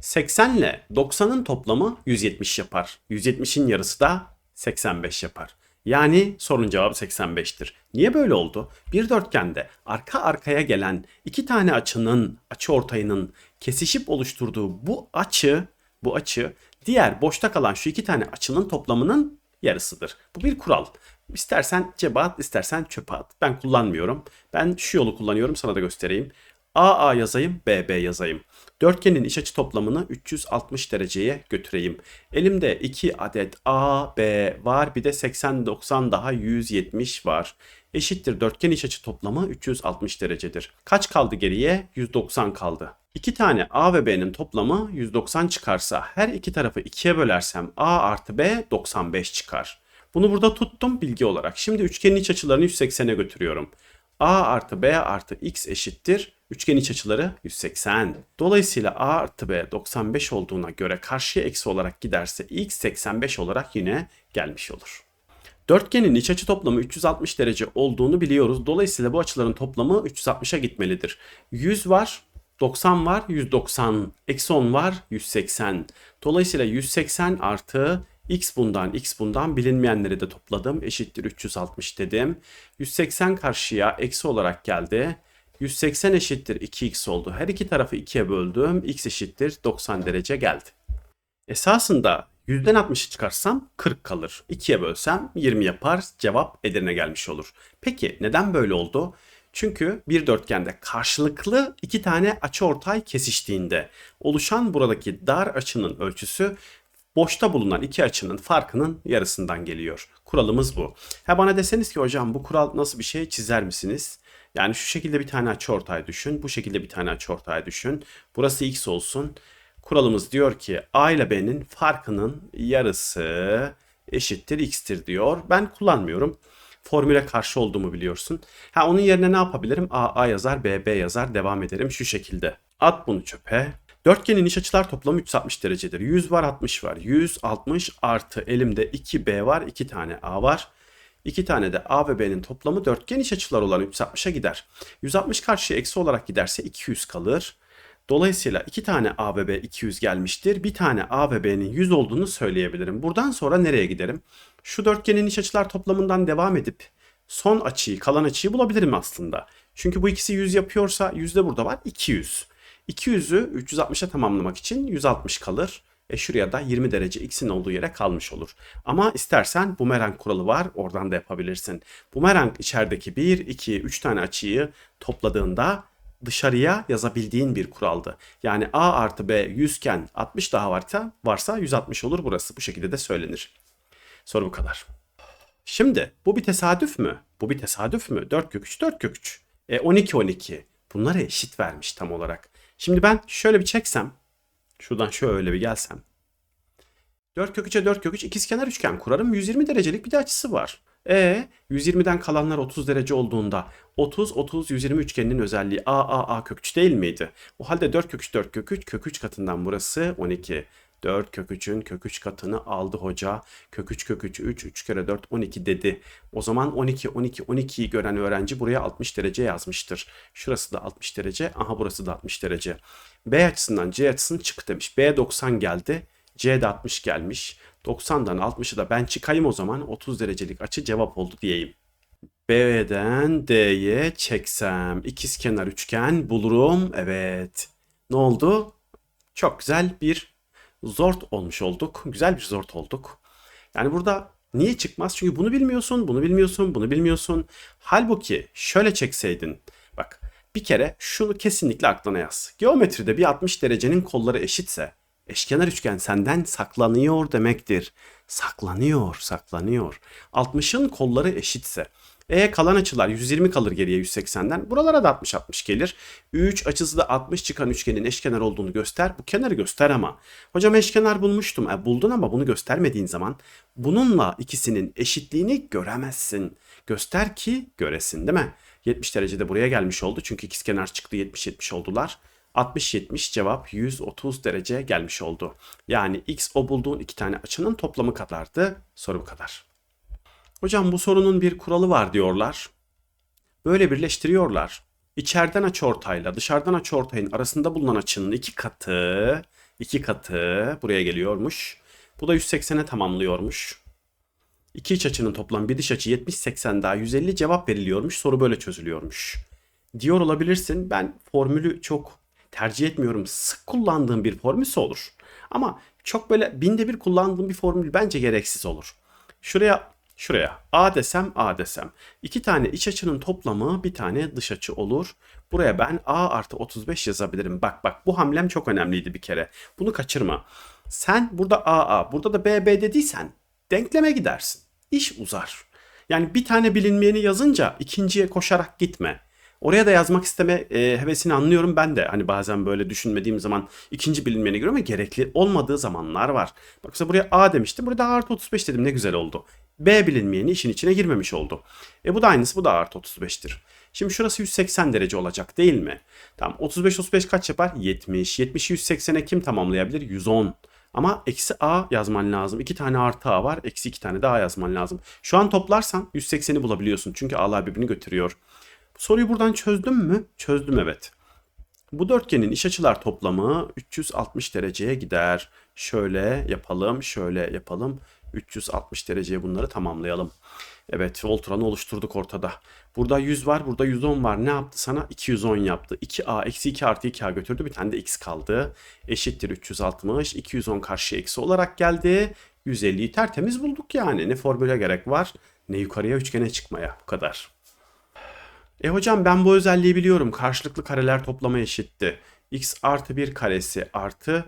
80 ile 90'ın toplamı 170 yapar. 170'in yarısı da 85 yapar. Yani sorunun cevabı 85'tir. Niye böyle oldu? Bir dörtgende arka arkaya gelen iki tane açının, açı ortayının kesişip oluşturduğu bu açı, bu açı diğer boşta kalan şu iki tane açının toplamının yarısıdır. Bu bir kural. İstersen cebe at, istersen çöpe at. Ben kullanmıyorum. Ben şu yolu kullanıyorum, sana da göstereyim. AA yazayım, BB yazayım. Dörtgenin iç açı toplamını 360 dereceye götüreyim. Elimde 2 adet A, B var. Bir de 80, 90 daha 170 var. Eşittir dörtgen iç açı toplamı 360 derecedir. Kaç kaldı geriye? 190 kaldı. İki tane A ve B'nin toplamı 190 çıkarsa her iki tarafı ikiye bölersem A artı B 95 çıkar. Bunu burada tuttum bilgi olarak. Şimdi üçgenin iç açılarını 180'e götürüyorum. A artı B artı X eşittir. Üçgen iç açıları 180. Dolayısıyla A artı B 95 olduğuna göre karşıya eksi olarak giderse X 85 olarak yine gelmiş olur. Dörtgenin iç açı toplamı 360 derece olduğunu biliyoruz. Dolayısıyla bu açıların toplamı 360'a gitmelidir. 100 var, 90 var, 190. Eksi 10 var, 180. Dolayısıyla 180 artı x bundan, x bundan bilinmeyenleri de topladım. Eşittir 360 dedim. 180 karşıya eksi olarak geldi. 180 eşittir 2x oldu. Her iki tarafı 2'ye böldüm. x eşittir 90 derece geldi. Esasında 100'den 60'ı çıkarsam 40 kalır. 2'ye bölsem 20 yapar. Cevap Edirne gelmiş olur. Peki neden böyle oldu? Çünkü bir dörtgende karşılıklı iki tane açıortay kesiştiğinde oluşan buradaki dar açının ölçüsü boşta bulunan iki açının farkının yarısından geliyor. Kuralımız bu. Ha bana deseniz ki hocam bu kural nasıl bir şey çizer misiniz? Yani şu şekilde bir tane açıortay düşün. Bu şekilde bir tane açıortay düşün. Burası x olsun. Kuralımız diyor ki a ile b'nin farkının yarısı eşittir x'tir diyor. Ben kullanmıyorum. Formüle karşı olduğumu biliyorsun. Ha onun yerine ne yapabilirim? A, A yazar, B, B yazar. Devam ederim şu şekilde. At bunu çöpe. Dörtgenin iç açılar toplamı 360 derecedir. 100 var 60 var. 160 artı elimde 2B var 2 tane A var. 2 tane de A ve B'nin toplamı dörtgen iç açılar olan 360'a gider. 160 karşıya eksi olarak giderse 200 kalır. Dolayısıyla 2 tane A ve B 200 gelmiştir. Bir tane A ve B'nin 100 olduğunu söyleyebilirim. Buradan sonra nereye giderim? Şu dörtgenin iç açılar toplamından devam edip son açıyı, kalan açıyı bulabilirim aslında. Çünkü bu ikisi 100 yapıyorsa 100 de burada var 200. 200'ü 360'a tamamlamak için 160 kalır. E şuraya da 20 derece x'in olduğu yere kalmış olur. Ama istersen bumerang kuralı var. Oradan da yapabilirsin. Bumerang içerideki 1, 2, 3 tane açıyı topladığında dışarıya yazabildiğin bir kuraldı. Yani a artı b 100 iken 60 daha varsa, varsa 160 olur burası. Bu şekilde de söylenir. Soru bu kadar. Şimdi bu bir tesadüf mü? Bu bir tesadüf mü? 4 kök 3 4 kök 3. E 12 12. Bunları eşit vermiş tam olarak. Şimdi ben şöyle bir çeksem. Şuradan şöyle bir gelsem. 4 kök 3'e 4 kök 3 ikizkenar üçgen kurarım. 120 derecelik bir de açısı var. E 120'den kalanlar 30 derece olduğunda 30 30 120 üçgeninin özelliği a a a kök 3 değil miydi? O halde 4 kök 3 4 kök 3 kök 3 katından burası 12. 4 kök 3'ün kök 3 katını aldı hoca. Kök 3 kök 3 3 3 kere 4 12 dedi. O zaman 12 12 12'yi gören öğrenci buraya 60 derece yazmıştır. Şurası da 60 derece. Aha burası da 60 derece. B açısından C açısını çık demiş. B 90 geldi. C de 60 gelmiş. 90'dan 60'ı da ben çıkayım o zaman 30 derecelik açı cevap oldu diyeyim. B'den D'ye çeksem ikizkenar üçgen bulurum. Evet. Ne oldu? Çok güzel bir zort olmuş olduk. Güzel bir zort olduk. Yani burada niye çıkmaz? Çünkü bunu bilmiyorsun, bunu bilmiyorsun, bunu bilmiyorsun. Halbuki şöyle çekseydin. Bak bir kere şunu kesinlikle aklına yaz. Geometride bir 60 derecenin kolları eşitse eşkenar üçgen senden saklanıyor demektir. Saklanıyor, saklanıyor. 60'ın kolları eşitse e kalan açılar 120 kalır geriye 180'den. Buralara da 60-60 gelir. 3 açısı da 60 çıkan üçgenin eşkenar olduğunu göster. Bu kenarı göster ama. Hocam eşkenar bulmuştum. E, buldun ama bunu göstermediğin zaman bununla ikisinin eşitliğini göremezsin. Göster ki göresin değil mi? 70 derecede buraya gelmiş oldu. Çünkü ikizkenar çıktı 70-70 oldular. 60-70 cevap 130 derece gelmiş oldu. Yani x o bulduğun iki tane açının toplamı kadardı. Soru bu kadar. Hocam bu sorunun bir kuralı var diyorlar. Böyle birleştiriyorlar. İçeriden açıortayla dışarıdan açıortayın arasında bulunan açının iki katı 2 katı buraya geliyormuş. Bu da 180'e tamamlıyormuş. İki iç açının toplam bir dış açı 70-80 daha 150 cevap veriliyormuş. Soru böyle çözülüyormuş. Diyor olabilirsin ben formülü çok tercih etmiyorum. Sık kullandığım bir formülse olur. Ama çok böyle binde bir kullandığım bir formül bence gereksiz olur. Şuraya şuraya A desem A desem. İki tane iç açının toplamı bir tane dış açı olur. Buraya ben A artı 35 yazabilirim. Bak bak bu hamlem çok önemliydi bir kere. Bunu kaçırma. Sen burada AA burada da BB dediysen denkleme gidersin. İş uzar. Yani bir tane bilinmeyeni yazınca ikinciye koşarak gitme. Oraya da yazmak isteme e, hevesini anlıyorum ben de. Hani bazen böyle düşünmediğim zaman ikinci bilinmeyeni görüyorum ama gerekli olmadığı zamanlar var. Bak mesela buraya A demiştim. Burada artı 35 dedim ne güzel oldu. B bilinmeyeni işin içine girmemiş oldu. E bu da aynısı bu da artı 35'tir. Şimdi şurası 180 derece olacak değil mi? Tamam 35 35 kaç yapar? 70. 70'i 180'e kim tamamlayabilir? 110. Ama eksi a yazman lazım. İki tane artı a var. Eksi iki tane daha yazman lazım. Şu an toplarsan 180'i bulabiliyorsun. Çünkü a'lar birbirini götürüyor. Soruyu buradan çözdüm mü? Çözdüm evet. Bu dörtgenin iç açılar toplamı 360 dereceye gider. Şöyle yapalım, şöyle yapalım. 360 dereceye bunları tamamlayalım. Evet Voltran'ı oluşturduk ortada. Burada 100 var burada 110 var. Ne yaptı sana? 210 yaptı. 2a eksi 2 artı 2a götürdü. Bir tane de x kaldı. Eşittir 360. 210 karşı eksi olarak geldi. 150'yi tertemiz bulduk yani. Ne formüle gerek var ne yukarıya üçgene çıkmaya. Bu kadar. E hocam ben bu özelliği biliyorum. Karşılıklı kareler toplama eşitti. x artı 1 karesi artı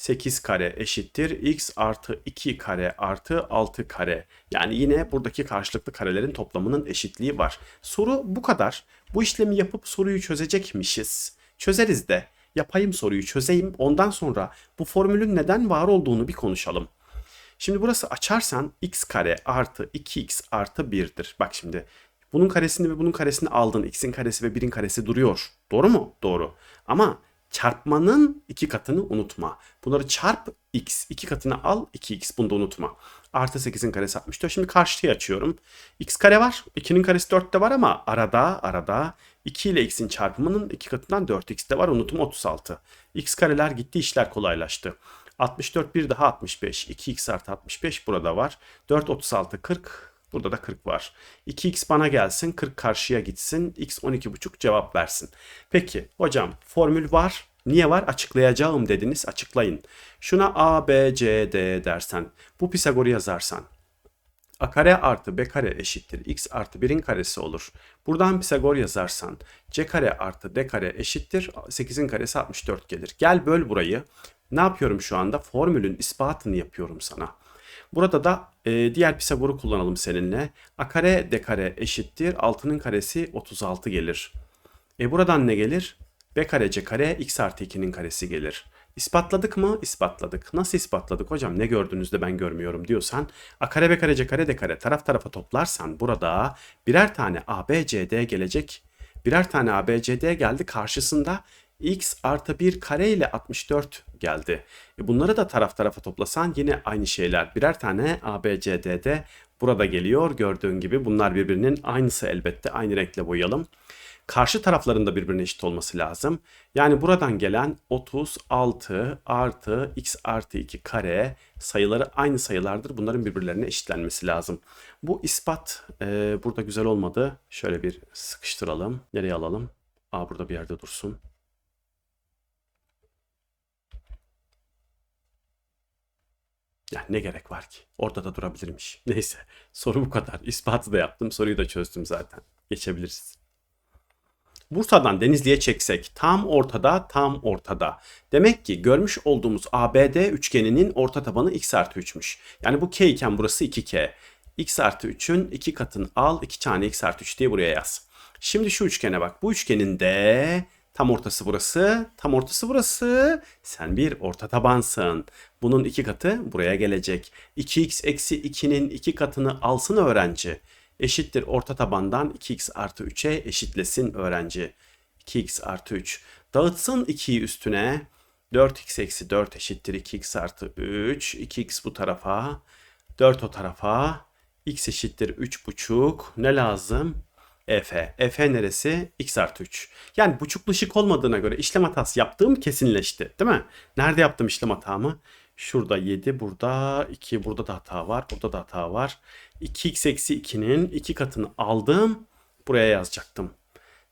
8 kare eşittir x artı 2 kare artı 6 kare. Yani yine buradaki karşılıklı karelerin toplamının eşitliği var. Soru bu kadar. Bu işlemi yapıp soruyu çözecekmişiz. Çözeriz de. Yapayım soruyu çözeyim. Ondan sonra bu formülün neden var olduğunu bir konuşalım. Şimdi burası açarsan x kare artı 2x artı 1'dir. Bak şimdi bunun karesini ve bunun karesini aldın. x'in karesi ve 1'in karesi duruyor. Doğru mu? Doğru. Ama çarpmanın iki katını unutma. Bunları çarp x. iki katını al 2x. Bunu da unutma. Artı 8'in karesi 64. Şimdi karşıya açıyorum. x kare var. 2'nin karesi 4 de var ama arada arada 2 ile x'in çarpımının iki katından 4x de var. Unutma 36. x kareler gitti işler kolaylaştı. 64 bir daha 65. 2x artı 65 burada var. 4 36 40. Burada da 40 var. 2x bana gelsin, 40 karşıya gitsin. x 12,5 cevap versin. Peki hocam formül var. Niye var? Açıklayacağım dediniz. Açıklayın. Şuna a, b, c, d dersen. Bu Pisagor'u yazarsan. a kare artı b kare eşittir. x artı 1'in karesi olur. Buradan Pisagor yazarsan. c kare artı d kare eşittir. 8'in karesi 64 gelir. Gel böl burayı. Ne yapıyorum şu anda? Formülün ispatını yapıyorum sana. Burada da e, diğer Pisagor'u kullanalım seninle. A kare d kare eşittir. 6'nın karesi 36 gelir. E buradan ne gelir? B kare c kare x artı 2'nin karesi gelir. İspatladık mı? İspatladık. Nasıl ispatladık hocam? Ne gördünüz de ben görmüyorum diyorsan a kare b kare c kare d kare taraf tarafa toplarsan burada birer tane a b c d gelecek. Birer tane a b c d geldi karşısında x artı 1 kare ile 64 geldi. E bunları da taraf tarafa toplasan yine aynı şeyler. Birer tane A, B, C, D de burada geliyor. Gördüğün gibi bunlar birbirinin aynısı elbette. Aynı renkle boyayalım. Karşı taraflarında birbirine eşit olması lazım. Yani buradan gelen 36 artı x artı 2 kare sayıları aynı sayılardır. Bunların birbirlerine eşitlenmesi lazım. Bu ispat e, burada güzel olmadı. Şöyle bir sıkıştıralım. Nereye alalım? A burada bir yerde dursun. Yani ne gerek var ki? Orada da durabilirmiş. Neyse soru bu kadar. İspatı da yaptım. Soruyu da çözdüm zaten. Geçebiliriz. Bursa'dan Denizli'ye çeksek tam ortada tam ortada. Demek ki görmüş olduğumuz ABD üçgeninin orta tabanı x artı 3'müş. Yani bu k iken burası 2k. x artı 3'ün 2 katını al 2 tane x artı 3 diye buraya yaz. Şimdi şu üçgene bak. Bu üçgenin de Tam ortası burası. Tam ortası burası. Sen bir orta tabansın. Bunun iki katı buraya gelecek. 2x eksi 2'nin iki katını alsın öğrenci. Eşittir orta tabandan 2x artı 3'e eşitlesin öğrenci. 2x artı 3. Dağıtsın 2'yi üstüne. 4x eksi 4 eşittir 2x artı 3. 2x bu tarafa. 4 o tarafa. x eşittir 3,5. Ne lazım? EF. EF neresi? X artı 3. Yani buçuklu şık olmadığına göre işlem hatası yaptığım kesinleşti. Değil mi? Nerede yaptım işlem hatamı? Şurada 7, burada 2, burada da hata var, burada da hata var. 2x eksi 2'nin 2 katını aldım. Buraya yazacaktım.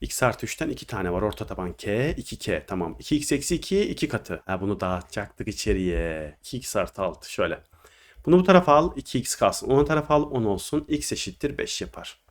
x artı 3'ten 2 tane var. Orta taban k, 2k. Tamam. 2x eksi 2, 2 katı. Ha, bunu dağıtacaktık içeriye. 2x artı 6 şöyle. Bunu bu tarafa al 2x kalsın. Onu tarafa al 10 olsun. x eşittir 5 yapar.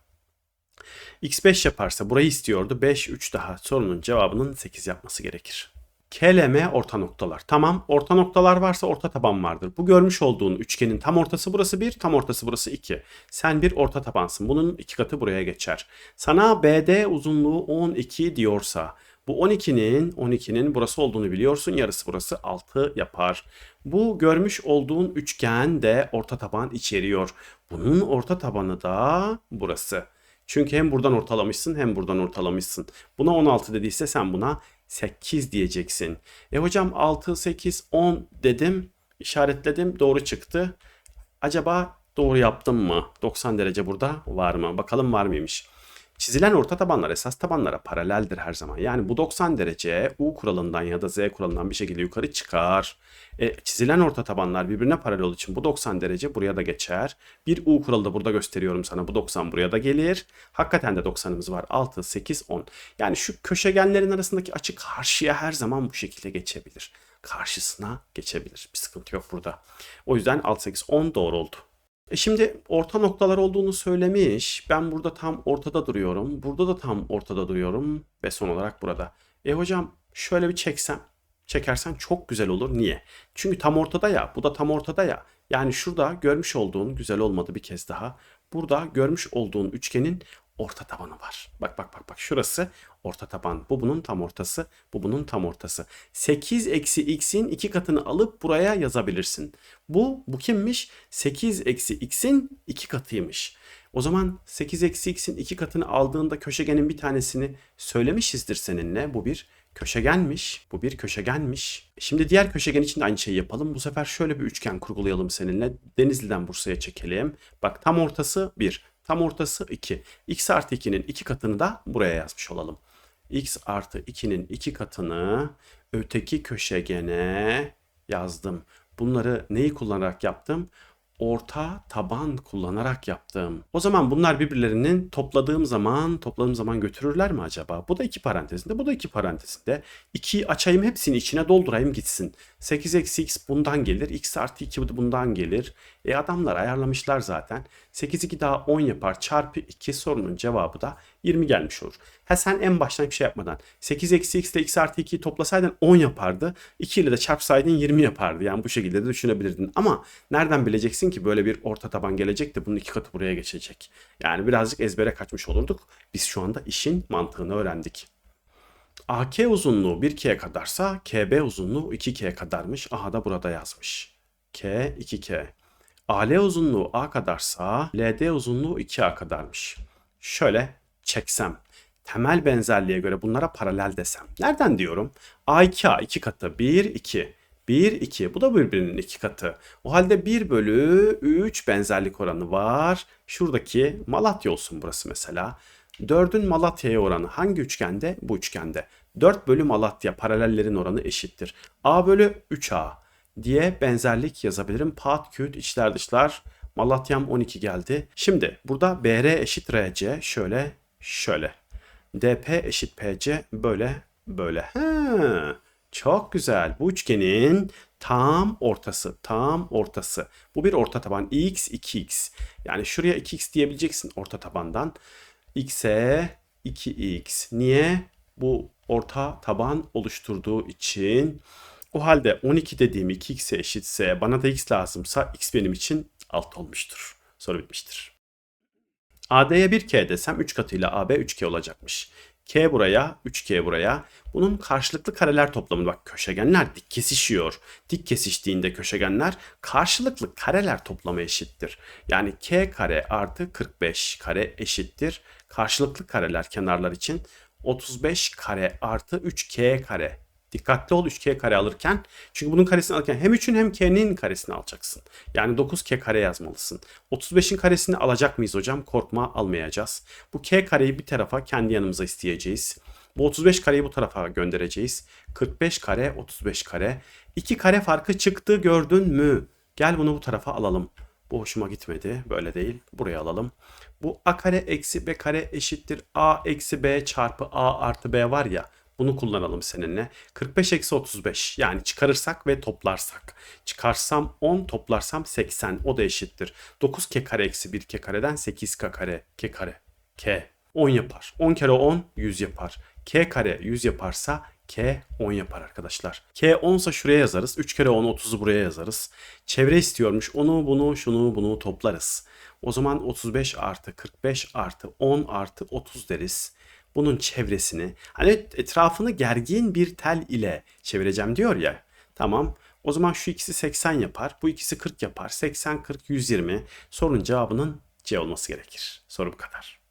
X 5 yaparsa burayı istiyordu. 5 3 daha sorunun cevabının 8 yapması gerekir. KLM orta noktalar. Tamam orta noktalar varsa orta taban vardır. Bu görmüş olduğun üçgenin tam ortası burası 1, tam ortası burası 2. Sen bir orta tabansın. Bunun iki katı buraya geçer. Sana BD uzunluğu 12 diyorsa bu 12'nin 12'nin burası olduğunu biliyorsun. Yarısı burası 6 yapar. Bu görmüş olduğun üçgen de orta taban içeriyor. Bunun orta tabanı da burası. Çünkü hem buradan ortalamışsın hem buradan ortalamışsın. Buna 16 dediyse sen buna 8 diyeceksin. E hocam 6, 8, 10 dedim. işaretledim. Doğru çıktı. Acaba doğru yaptım mı? 90 derece burada var mı? Bakalım var mıymış? Çizilen orta tabanlar esas tabanlara paraleldir her zaman. Yani bu 90 derece U kuralından ya da Z kuralından bir şekilde yukarı çıkar. E, çizilen orta tabanlar birbirine paralel olduğu için bu 90 derece buraya da geçer. Bir U kuralı da burada gösteriyorum sana. Bu 90 buraya da gelir. Hakikaten de 90'ımız var. 6, 8, 10. Yani şu köşegenlerin arasındaki açı karşıya her zaman bu şekilde geçebilir. Karşısına geçebilir. Bir sıkıntı yok burada. O yüzden 6, 8, 10 doğru oldu. E şimdi orta noktalar olduğunu söylemiş. Ben burada tam ortada duruyorum. Burada da tam ortada duruyorum. Ve son olarak burada. E hocam şöyle bir çeksem. Çekersen çok güzel olur. Niye? Çünkü tam ortada ya. Bu da tam ortada ya. Yani şurada görmüş olduğun güzel olmadı bir kez daha. Burada görmüş olduğun üçgenin orta tabanı var. Bak bak bak bak şurası orta taban. Bu bunun tam ortası. Bu bunun tam ortası. 8 eksi x'in iki katını alıp buraya yazabilirsin. Bu bu kimmiş? 8 eksi x'in iki katıymış. O zaman 8 eksi x'in iki katını aldığında köşegenin bir tanesini söylemişizdir seninle. Bu bir köşegenmiş. Bu bir köşegenmiş. Şimdi diğer köşegen için de aynı şeyi yapalım. Bu sefer şöyle bir üçgen kurgulayalım seninle. Denizli'den Bursa'ya çekelim. Bak tam ortası 1. Tam ortası 2. x artı 2'nin 2 katını da buraya yazmış olalım. X artı 2'nin 2 katını öteki köşegene yazdım. Bunları neyi kullanarak yaptım? orta taban kullanarak yaptım. O zaman bunlar birbirlerinin topladığım zaman topladığım zaman götürürler mi acaba? Bu da iki parantezinde, bu da iki parantezinde. 2'yi açayım hepsini içine doldurayım gitsin. 8 eksi x bundan gelir. x artı 2 bundan gelir. E adamlar ayarlamışlar zaten. 8 2 daha 10 yapar. Çarpı 2 sorunun cevabı da 20 gelmiş olur. Ha sen en baştan bir şey yapmadan 8 eksi x ile x artı 2'yi toplasaydın 10 yapardı. 2 ile de çarpsaydın 20 yapardı. Yani bu şekilde de düşünebilirdin. Ama nereden bileceksin ki böyle bir orta taban gelecek de bunun iki katı buraya geçecek. Yani birazcık ezbere kaçmış olurduk. Biz şu anda işin mantığını öğrendik. AK uzunluğu 1K kadarsa KB uzunluğu 2K kadarmış. Aha da burada yazmış. K 2K. AL uzunluğu A kadarsa LD uzunluğu 2A kadarmış. Şöyle çeksem temel benzerliğe göre bunlara paralel desem. Nereden diyorum? A2A 2 katı 1 2. 1 2 bu da birbirinin 2 katı. O halde 1 bölü 3 benzerlik oranı var. Şuradaki Malatya olsun burası mesela. 4'ün Malatya'ya oranı hangi üçgende? Bu üçgende. 4 bölü Malatya paralellerin oranı eşittir. A bölü 3A diye benzerlik yazabilirim. Pat, küt, içler dışlar. Malatya'm 12 geldi. Şimdi burada BR eşit RC şöyle şöyle. DP eşit PC böyle böyle. He, çok güzel. Bu üçgenin tam ortası. Tam ortası. Bu bir orta taban. x 2x. Yani şuraya 2x diyebileceksin orta tabandan. x'e 2x. Niye? Bu orta taban oluşturduğu için. O halde 12 dediğim 2x'e eşitse bana da x lazımsa x benim için 6 olmuştur. Soru bitmiştir. AD'ye 1K desem 3 katıyla AB 3K olacakmış. K buraya, 3K buraya. Bunun karşılıklı kareler toplamı. Bak köşegenler dik kesişiyor. Dik kesiştiğinde köşegenler karşılıklı kareler toplamı eşittir. Yani K kare artı 45 kare eşittir. Karşılıklı kareler kenarlar için 35 kare artı 3K kare Dikkatli ol 3k kare alırken. Çünkü bunun karesini alırken hem 3'ün hem k'nin karesini alacaksın. Yani 9k kare yazmalısın. 35'in karesini alacak mıyız hocam? Korkma almayacağız. Bu k kareyi bir tarafa kendi yanımıza isteyeceğiz. Bu 35 kareyi bu tarafa göndereceğiz. 45 kare 35 kare. 2 kare farkı çıktı gördün mü? Gel bunu bu tarafa alalım. Bu hoşuma gitmedi. Böyle değil. Buraya alalım. Bu a kare eksi b kare eşittir a eksi b çarpı a artı b var ya. Bunu kullanalım seninle. 45 eksi 35 yani çıkarırsak ve toplarsak. Çıkarsam 10 toplarsam 80 o da eşittir. 9 k kare eksi 1 k kareden 8 k kare k kare k 10 yapar. 10 kere 10 100 yapar. k kare 100 yaparsa K 10 yapar arkadaşlar. K 10 ise şuraya yazarız. 3 kere 10 30'u buraya yazarız. Çevre istiyormuş. Onu bunu şunu bunu toplarız. O zaman 35 artı 45 artı 10 artı 30 deriz. Bunun çevresini hani etrafını gergin bir tel ile çevireceğim diyor ya. Tamam. O zaman şu ikisi 80 yapar. Bu ikisi 40 yapar. 80 40 120. Sorunun cevabının C olması gerekir. Soru bu kadar.